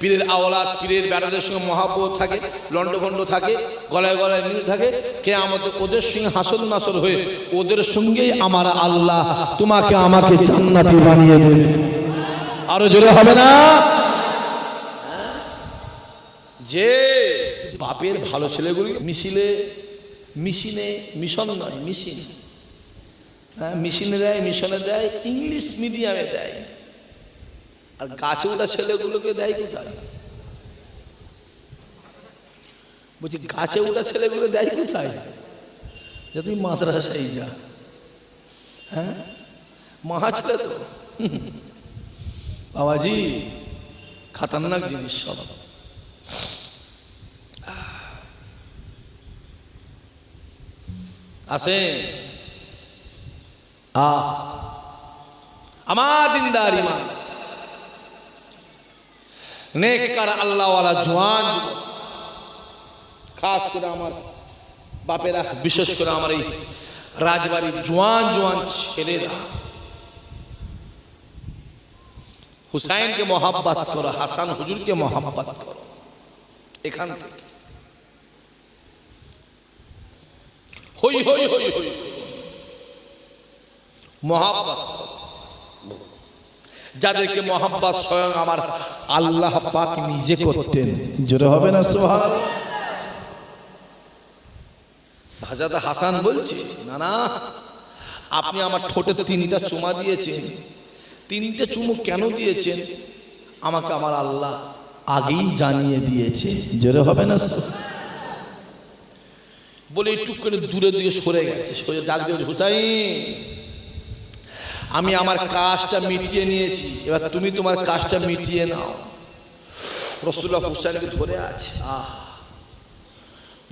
পীরের আওলাদ, পীরের বেড়াদের সঙ্গে মহাব্বত থাকে, লণ্ডভণ্ড থাকে, গলায় গলায় মিল থাকে কে আমাদের ওদের সঙ্গে হাসল নাসল হয়ে ওদের সঙ্গেই আমার আল্লাহ তোমাকে আমাকে বানিয়ে দেবে। আরও জোরে হবে না? যে বাপের ভালো ছেলেগুলি মিছিলে, মিশিনে, মিশন নয়, মিশিন। হ্যাঁ মিশিনে দেয়, মিশনে দেয়, ইংলিশ মিডিয়ামে দেয়। আর গাছে ওঠা ছেলেগুলোকে দেয় কোথায়? বলছি গাছে ওঠা ছেলেগুলো দেয় কোথায়? যে তুই মাদ্রাসায় যা। হ্যাঁ? মহা ছেলে তো। বাবাজি, খাতারনাক জিনিস সব। আসে আ আমার দিনদার ইমান নেককার আল্লাহওয়ালা যুবক। খাস করে আমার বাপেরা, বিশেষ করে আমার এই রাজবাড়ির জোয়ান জোয়ান ছেলেরা হুসাইনকে মহাব্বাত করো, হাসান হুজুরকে মহাব্বাত করো এখান থেকে হই হই হই হই মহাব্বাত করো। যাদেরকে মহাব্বাত স্বয়ং আমার আল্লাহ পাক নিজে করতেন। জোরে হবে না সোহান হাজার হাসান বলছে না না আপনি আমার ঠোঁটে তিনটা চুমা দিয়েছেন। তিনটে চুমু কেন দিয়েছেন? আমাকে আমার আল্লাহ আগেই জানিয়ে দিয়েছে। জোরে হবে না বলে একটু করে দূরের দিকে সরে গেছে। সরে ডাক দিয়ে হুসাইন। আমি আমার কাজটা মিটিয়ে নিয়েছি। এবার তুমি তোমার কাজটা মিটিয়ে নাও। রসুল্লাহ হুসাইনকে ধরে আছে।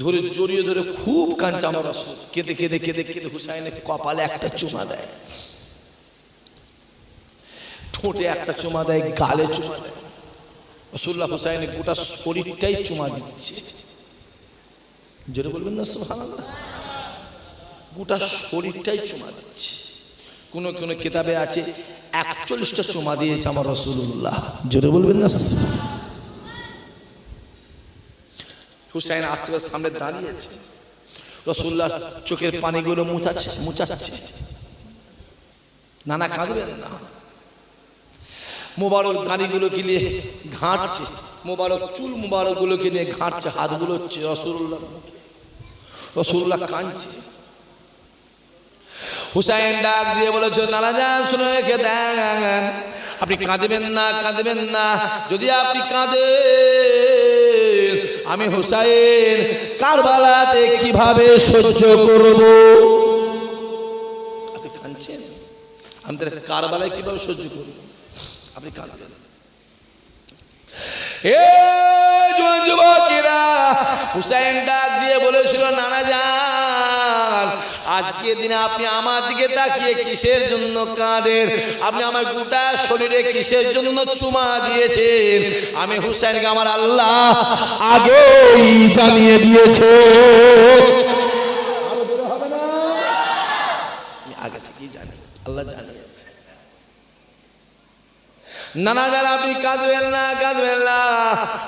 ধরে জড়িয়ে ধরে খুব কাঁচা আমার রসুল। কেঁদে কেঁদে কেঁদে কেঁদে হুসাইনের কপালে একটা চুমা দেয়। ঠোঁটে একটা চুমা দেয়, গালে চুমা দেয়। রসুল্লাহ হুসাইনের গোটা শরীরটাই চুমা দিচ্ছে। জোরে বলবেন না গোটা শরীরটাই চুমা দিচ্ছে। কোন কোন কিতাবে আছে একচল্লিশটা চুমা দিয়েছে আমার রসুল্লাহ জোরে বলবেন না? হুসাইন আস্তে করে সামনে দাঁড়িয়েছে রসুল্লাহ চোখের পানিগুলো মুছাচ্ছে মুছাচ্ছে। নানা কাঁদবেন না। মোবারক দাঁড়িগুলোকে নিয়ে ঘাঁটছে মোবারক চুল মোবারকগুলোকে নিয়ে ঘাঁটছে হাতগুলো হচ্ছে রসুল্লাহ রসুল্লাহ কাঁদছে। হুসাইন ডাক দিয়ে বলেছে, নানা যান শুনে রেখে দেন। আপনি কাঁদবেন না কাঁদবেন না। যদি আপনি কাঁদেন, আমি হুসাইন কারবালাতে কীভাবে সহ্য করব? আপনি কাঁদছেন? আমি তাহলে কারবালায় কীভাবে সহ্য করব? আপনি কাঁদবেন। এ হুসাইন ডাক দিয়ে বলেছিল, নানা যান আজকে দিনে আপনি আমার দিকে তাকিয়ে কিসের জন্য কাঁদেন? আপনি আমার গোটা শরীরে কিসের জন্য চুমা দিয়েছেন? আমি হুসাইনকে আমার আল্লাহ আগেই জানিয়ে দিয়েছে। আগে থেকেই জানি আল্লাহ জানিয়েছে নানা যারা আপনি কাঁদবেন না কাঁদবেন না।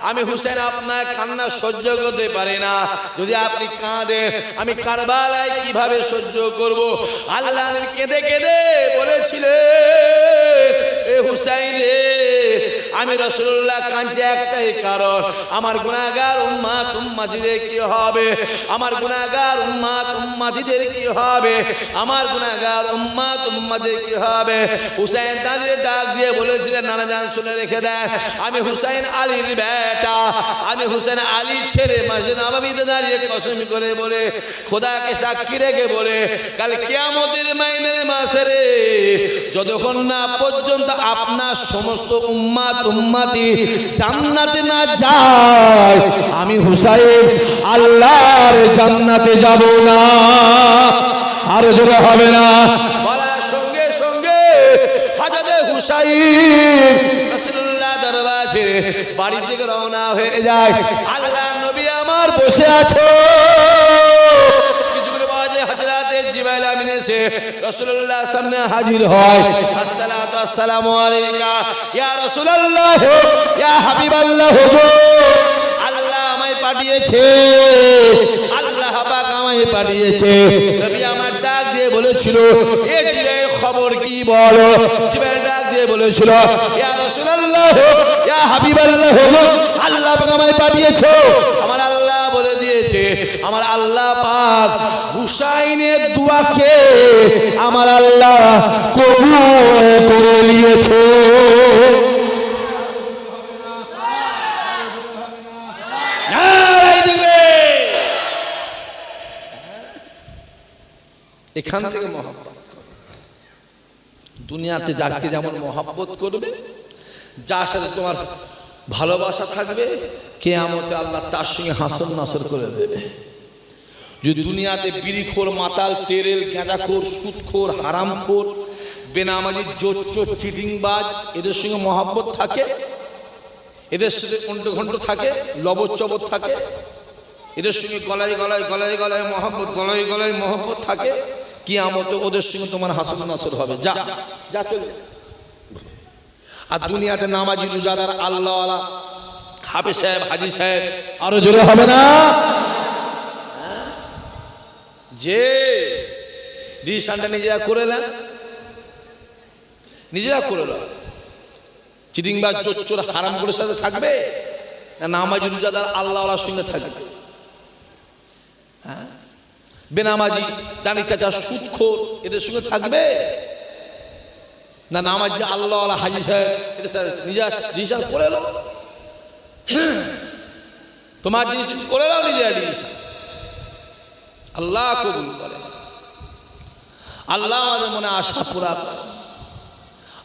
আমি হুসেন, আপনার কান্না সহ্য করতে পারি না। যদি আপনি কাঁদেন, আমি কারবালায় কীভাবে সহ্য করব? আল্লাহ কেঁদে কেঁদে বলেছিলেন, এ হুসাইন রে আমি রসুল্লাহ কাঁদছি একটাই কারণ, আমার গুণাগার উম্মা তুম্মাজিদের কি হবে? আমার গুণাগার উম্মা তুম্মাজিদের কি হবে? আমার গুণাগার উম্মা তুম্মাদের কি হবে? হুসাইন তাদের ডাক দিয়ে বলেছিলেন, নানা জান শুনে রেখে দেয় আমি হুসাইন আলীর বেটা, আমি হুসাইন আলীর ছেলে মাসে নবাবিতে দাঁড়িয়ে কসম করে বলে, খোদাকে সাক্ষী রেখে বলে, কাল কেয়ামতের মাইনের মাসে রে, যতক্ষণ না পর্যন্ত আপনার সমস্ত উম্মাত উম্মাতি, জান্নাতে না যায়, আমি হুসাইন, আল্লাহর জান্নাতে যাব না। আর জোরে হবে না। বলার সঙ্গে সঙ্গে হাজারে হুসাইন রাসূলুল্লাহ দরবার ছেড়ে বাড়ির দিকে রওনা হয়ে যায়। আল্লাহ নবী আমার বসে আছো। কিছু করে বাজে হাজরাতে জিবাইল আলামিন এসে রাসূলুল্লাহ সামনে হাজির হয়। আসসালামু আলাইকা। ইয়া রাসূলুল্লাহ, ইয়া হাবিবাল্লাহ, হুজুর। আল্লাহ আমায় পাঠিয়েছে। আল্লাহ পাক আমায় পাঠিয়েছে। নবী আমার ডাক দিয়ে বলেছিল, এ জিবরাইল, খবর কি বলো? জিবরাইল ডাক দিয়ে বলেছিল, ইয়া রাসূলুল্লাহ, ইয়া হাবিবাল্লাহ, হুজুর, আল্লাহ পাক আমায় পাঠিয়েছে। আমার আল্লাহ পাক হুসাইনের দুয়াকে আমার আল্লাহ কবুল করে নিয়েছে এখান থেকে মহাব্বত করো। দুনিয়াতে যাকে যেমন মহাব্বত করবে, যার সাথে তোমার ভালোবাসা থাকবে কে আমতে আল্লাহ তার সঙ্গে হাসন নাসর করে দেবে যদি দুনিয়াতে বিড়িখোর, মাতাল, তেরেল, গাঁজাখোর, সুদখোর, হারামখোর বেনামাজি চোর, চিটিংবাজ, এদের সঙ্গে মহাব্বত থাকে? এদের সাথে ঘণ্ট থাকে? লবর চবর থাকে? এদের সঙ্গে গলায় গলায় গলায় গলায় মহব্বত, গলায় গলায় মহব্বত থাকে? কি আমত ওদের সঙ্গে তোমার হাসন নাসর হবে। যা যা চলে। আর দুনিয়াতে নামাজি রোজাদার আল্লাহ হাফে সাহেব, হাজি সাহেব, আরও জোরে হবে না? যে ডিসিশনটা নিজেরা করে নেন, নিজেরা করে নেন চিটিং বা চোর চোর হারাম করে সাথে থাকবে না নামাজি রোজাদার আল্লাহ সঙ্গে থাকবে? হ্যাঁ? বেনামাজি, দানি চাচা, সুদখোর এদের সঙ্গে থাকবে? না নামাজি আল্লাহ হাজি সাহেব এদের সাথে নিজের ডিসিশন করে নাও। তোমার জিনিস করে নাও নিজের ডিসিশন। আল্লাহ কবুল করে। আল্লাহ আমাদের মনে আশা পুরা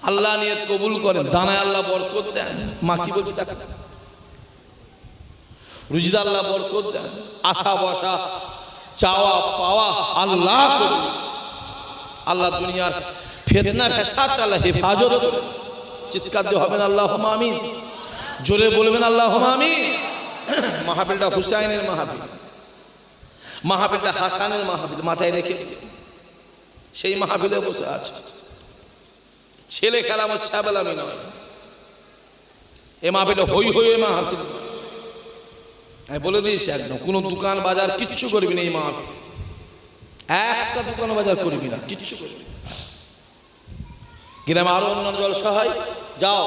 আল্লাহ নিয়ে কবুল করেন, দানায় আল্লাহ বরকত দেন মা কি বলছি দেখা রুজিদা আল্লাহ বরকত দেন আশা বসা, চাওয়া পাওয়া আল্লাহ আল্লাহ দুনিয়ার ফেতনা ফেসাদ আল্লাহ হেফাজত চিৎকার দিয়ে হবেন আল্লাহ আমিন। জোরে বলবেন আল্লাহ আমিন। মাহাবিলটা হুসাইনের মাহাবিল মাহাবিলটা হাসানের মাহাবিল মাথায় রেখে। সেই মাহাবিলে বসে আছে। ছেলে খেলা আমার ছাবেলামি নয়। এ মাহফিলে হই হই এ মাহফিল নয়। আমি বলে দিয়েছি একদম, কোনো দোকান বাজার কিচ্ছু করবি না এই মাহফিল। একটা দোকান বাজার করবি না, কিচ্ছু করবি গ্রামে আরও অন্যান্য জলসা হয় যাও।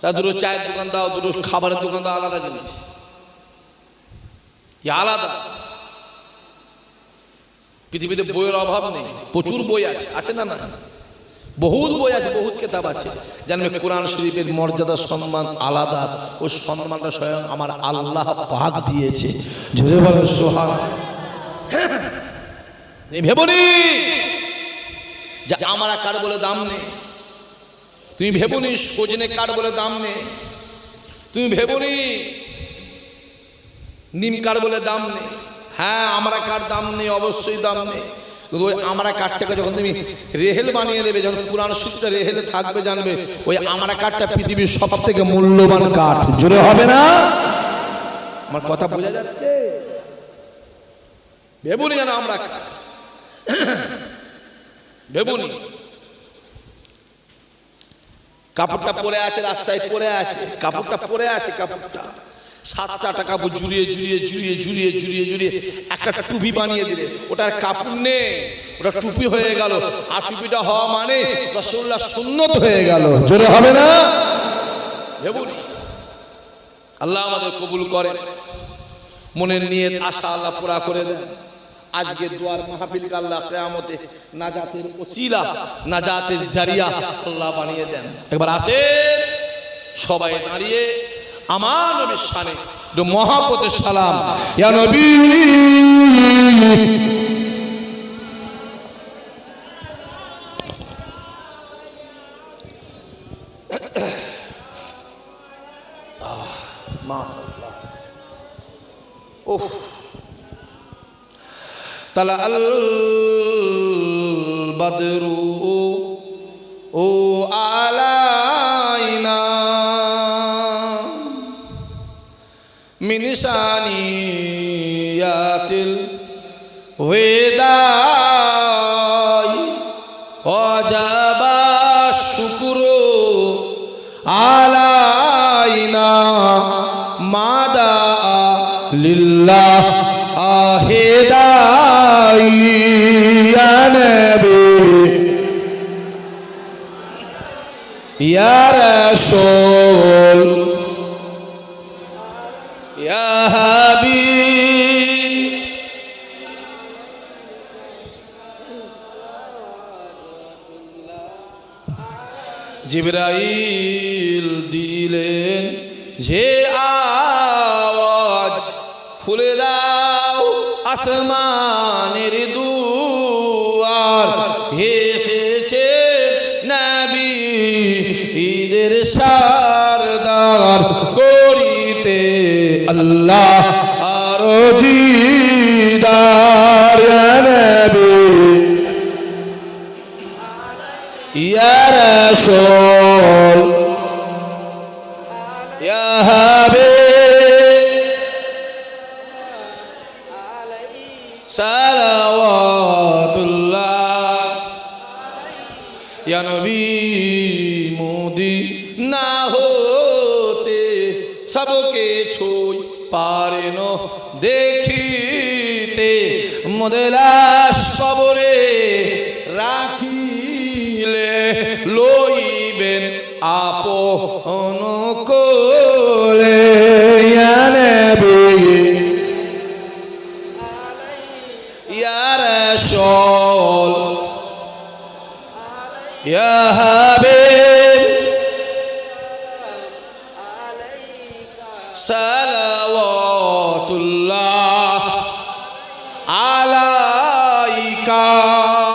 তা দুটো চায়ের দোকান দাও, দুটো খাবারের দোকান দাও, আলাদা জিনিস। আলাদা। পৃথিবীতে বইয়ের অভাব নেই, প্রচুর বই আছে। আছে না না? বহুত বই আছে, বহুত কেতাব আছে। জানবে, কোরআন শরীফের মর্যাদা, সম্মান আলাদা ও সম্মানটা স্বয়ং আমার আল্লাহ পাক দিয়েছে। জোরে বলো সোহান ভেবনি যে আমার কার বলে দাম নেই? তুমি ভেবনি সজনে কার বলে দাম নেই? তুমি ভেবনি নিম কার বলে দাম নেই? হ্যাঁ আমরা কার দাম নেই? অবশ্যই দাম নেই। কিন্তু ওই আমরা কাঠটাকে যখন তুমি রেহেল বানিয়ে দেবে, যখন পুরান সূত্রে রেহেলে থাকবে, জানবে, ওই আমরা কাঠটা পৃথিবীর সব থেকে মূল্যবান কাঠ। জোরে হবে না? আমার কথা বোঝা যাচ্ছে? ভেবুনি যেন আমরা কাঠ ভেবুনি কাপড়টা পরে আছে, রাস্তায় পরে আছে, কাপড়টা পরে আছে, কাপড়টা। সাতটা টাকা জুড়িয়ে জুড়িয়ে জুড়িয়ে জুড়িয়ে জুড়িয়ে জুড়িয়ে একটা টুপি বানিয়ে দিলে। ওটার কাপড় নেই ওটা টুপি হয়ে গেল। আর টুপিটা হওয়া মানে রসগোল্লা সুন্নত হয়ে গেল। জোরে হবে না? আল্লাহ আমাদের কবুল করে। মনের নিয়ে আশা আল্লাহ পুরা করে দেন। আজকে দুয়ার মাহফিল আল্লাহ কেয়ামতে নাজাতের ওসিলা, নাজাতের জারিয়া আল্লাহ বানিয়ে দেন। একবার আসে সবাই দাঁড়িয়ে আমার নবীর সানে মহাপতের সালাম। ইয়া নবী। তালা আল বাদরু ও আলা লিসানিয়াতিল ওয়েদায় অজাবা শুকুর আলাইনা মাদা লিল্লাহ আহেদাইয়ানবি ইয়া রাসূল হাবিব দিলেন যে আওয়াজ আল্লাহ আরও সবকে ছো পারেন। দেখিতে মোদেলাস কবরে রাখিলে লইবেন আপন কোলে। ইয়া নবী। ইয়া